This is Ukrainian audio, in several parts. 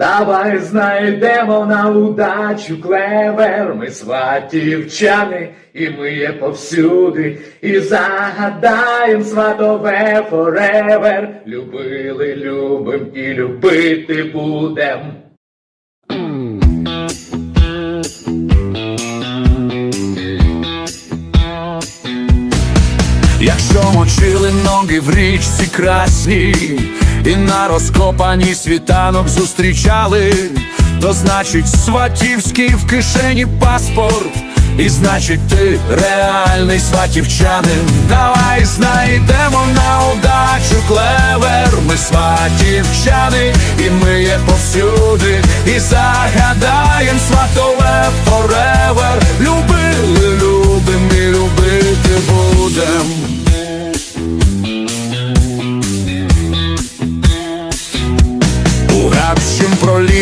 Давай знайдемо на удачу клевер, ми сватівчани, і ми є повсюди, і загадаєм сватове forever. Любили, любим і любити будем. Якщо мочили ноги в річці красні, і на розкопані світанок зустрічали, то значить сватівський в кишені паспорт, і значить ти реальний сватівчанин. Давай знайдемо на удачу клевер, ми сватівчани, і ми є повсюди, і загадаєм сватове forever.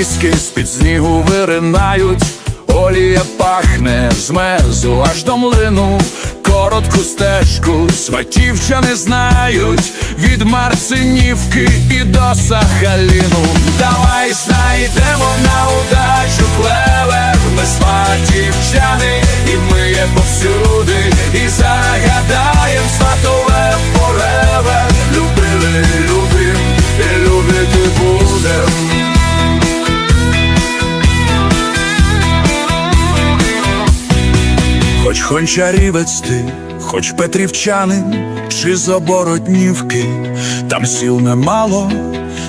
Проліски з-під снігу виринають, олія пахне з мезу аж до млину, коротку стежку сватівчани знають. Від Марцинівки і до Сахаліну. Давай знайдемо на Хоч гончарівець ти, хоч петрівчанин, чи з оборотнівки, там сіл немало,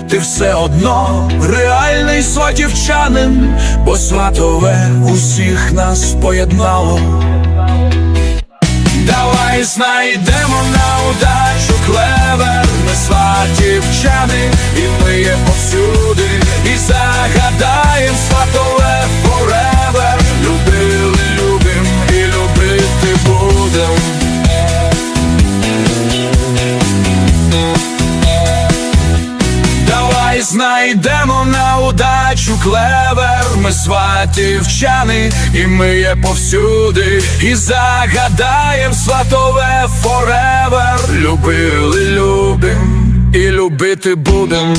ти все одно реальний сватівчанин, бо сватове усіх нас поєднало. Давай знайдемо на удачу знайдемо на удачу клевер, ми сватівчани, і ми є повсюди, і загадаєм сватове форевер. Любили, любим і любити будем.